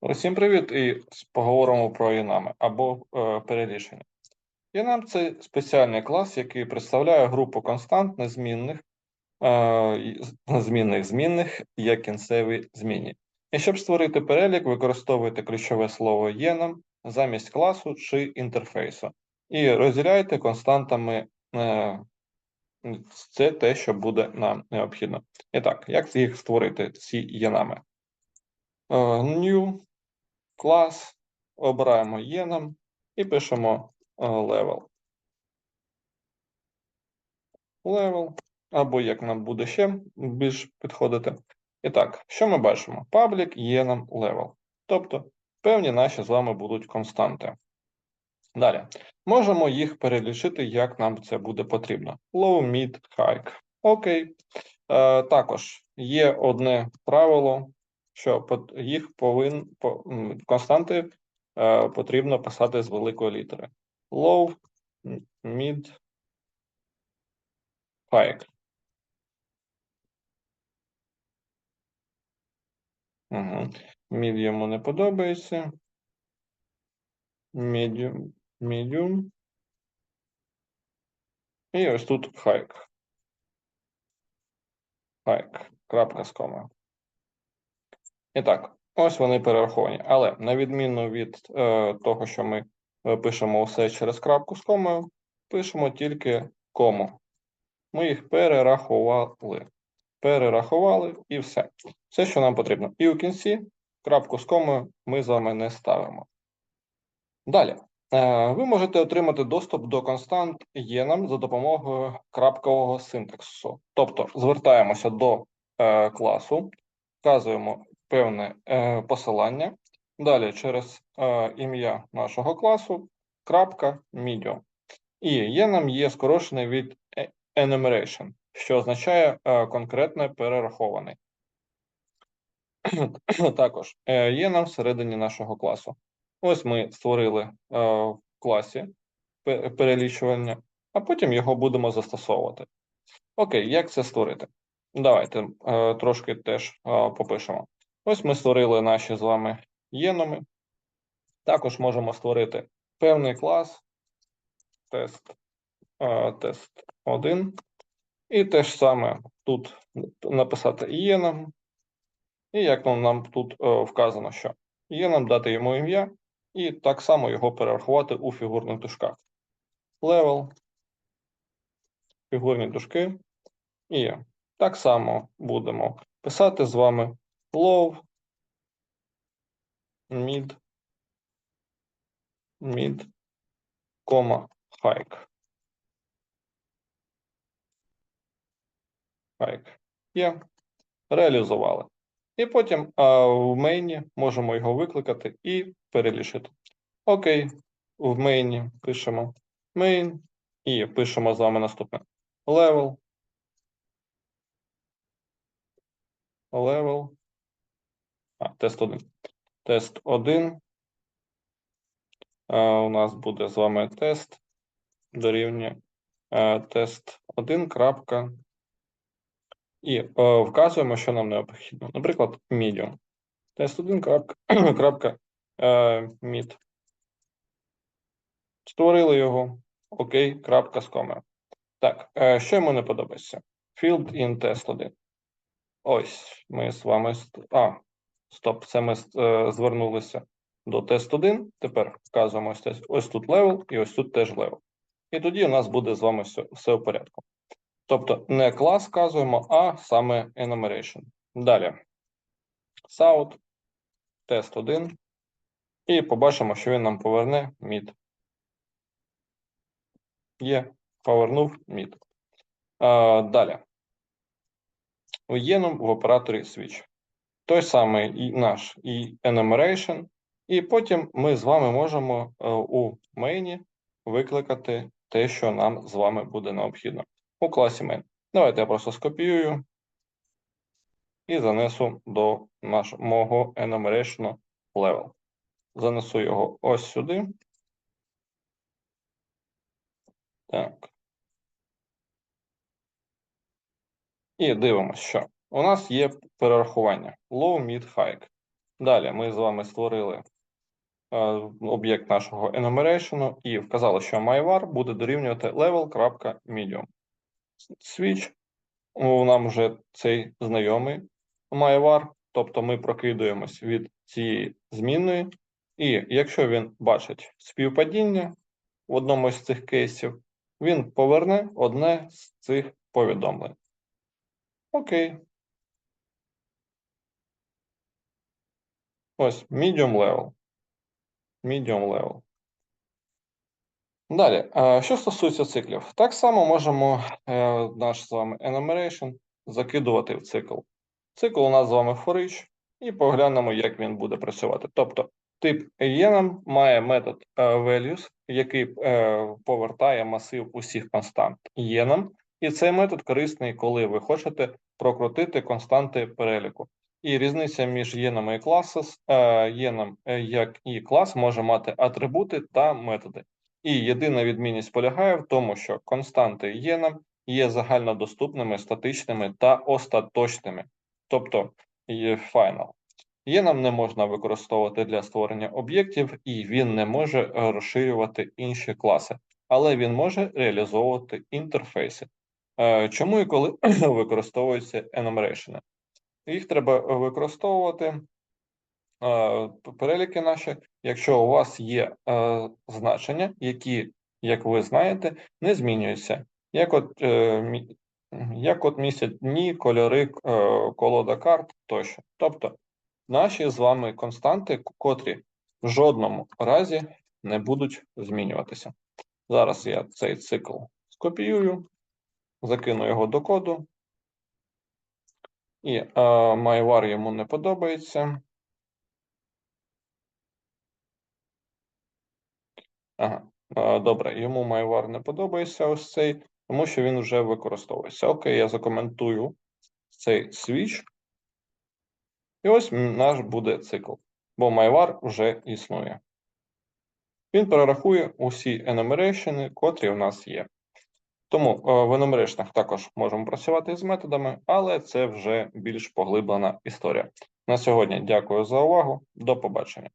Усім привіт! І поговоримо про Янами або е, перерішення. Янам це спеціальний клас, який представляє групу констант незмінних, е, змінних змінних як кінцеві змінні. І щоб створити перелік, використовуйте ключове слово єнам замість класу чи інтерфейсу. І розділяйте константами. Е, це те, що буде нам необхідно. І так, як їх створити, ці янами? Е, New клас, обираємо єном і пишемо е, level. Level, або як нам буде ще більш підходити. І так, що ми бачимо? Public єном level. Тобто певні наші з вами будуть константи. Далі. Можемо їх перелічити, як нам це буде потрібно. Low, mid, high. Окей. Е, також є одне правило, що їх повин, по, константи е, потрібно писати з великої літери. Low, mid, high. Угу. Mid йому не подобається. Medium, medium. І ось тут high. High. Крапка з комою. І так, ось вони перераховані. Але на відміну від е, того, що ми е, пишемо усе через крапку з комою, пишемо тільки кому. Ми їх перерахували. Перерахували і все. Все, що нам потрібно. І у кінці крапку з комою ми з вами не ставимо. Далі. Е, Ви можете отримати доступ до констант єнам за допомогою крапкового синтаксису. Тобто звертаємося до е, класу, вказуємо певне е, посилання. Далі через е, ім'я нашого класу крапка medium. І єнам є скорочений від е- enumeration, що означає е, конкретне перерахований. Також е, є нам всередині нашого класу. Ось ми створили е, в класі перелічування, а потім його будемо застосовувати. Окей, як це створити? Давайте е, трошки теж е, попишемо. Ось ми створили наші з вами єноми. Також можемо створити певний клас, тест, тест 1. І те ж саме тут написати єном. І як нам, тут е, вказано, що є нам дати йому ім'я, і так само його перерахувати у фігурних дужках. Level, фігурні дужки. І так само будемо писати з вами low, mid, mid, кома, high. High. Є. Реалізували. І потім а, в мейні можемо його викликати і перелічити. Окей, в мейні пишемо main і пишемо з вами наступне level. Level. А, тест 1. Тест 1. А, у нас буде з вами тест дорівнює а, тест 1. крапка. І е, вказуємо, що нам необхідно. Наприклад, medium. Тест 1. крапка, е, mid. Створили його. Окей, крапка з комою. Так, е, що йому не подобається? Field in test 1. Ось ми з вами. А, стоп, це ми е, звернулися до тест 1. Тепер вказуємо ось, ось тут level і ось тут теж level. І тоді у нас буде з вами все, все в порядку. Тобто не клас вказуємо, а саме enumeration. Далі. South, тест 1. І побачимо, що він нам поверне mid. Є, повернув mid. Далі. Є нам в операторі switch. Той самий і наш і enumeration. І потім ми з вами можемо е, у мейні викликати те, що нам з вами буде необхідно у класі main. Давайте я просто скопіюю і занесу до нашого enumeration level. Занесу його ось сюди. Так. І дивимося, що у нас є перерахування low, mid, high. Далі ми з вами створили е, об'єкт нашого enumeration і вказали, що myvar буде дорівнювати level.medium. Switch у нам вже цей знайомий myvar, тобто ми прокидуємось від цієї змінної, і якщо він бачить співпадіння в одному з цих кейсів, він поверне одне з цих повідомлень. Окей. Ось medium level. Medium level. Далі, е, що стосується циклів, так само можемо е, наш з вами enumeration закидувати в цикл. Цикл у нас з вами for each, і поглянемо, як він буде працювати. Тобто, тип enum має метод е, values, який повертає масив усіх констант enum, і цей метод корисний, коли ви хочете прокрутити константи переліку. І різниця між єном і classes, єном як і клас може мати атрибути та методи. І єдина відмінність полягає в тому, що константи єном є загальнодоступними, статичними та остаточними, тобто є final. Єном не можна використовувати для створення об'єктів, і він не може розширювати інші класи, але він може реалізовувати інтерфейси. Е, чому і коли використовуються enumeration? Їх треба використовувати Е, переліки наші, якщо у вас є е, значення, які, як ви знаєте, не змінюються, як от е, як от місяць дні, кольори, колода карт тощо. Тобто наші з вами константи, котрі в жодному разі не будуть змінюватися. Зараз я цей цикл скопіюю, закину його до коду, і е, MyVar йому не подобається. Ага, добре, йому MyVar не подобається ось цей, тому що він вже використовується. Окей, я закоментую цей свіч. І ось наш буде цикл, бо MyVar вже існує. Він перерахує усі enumeration, котрі у нас є. Тому в енумеричних також можемо працювати з методами, але це вже більш поглиблена історія. На сьогодні дякую за увагу. До побачення.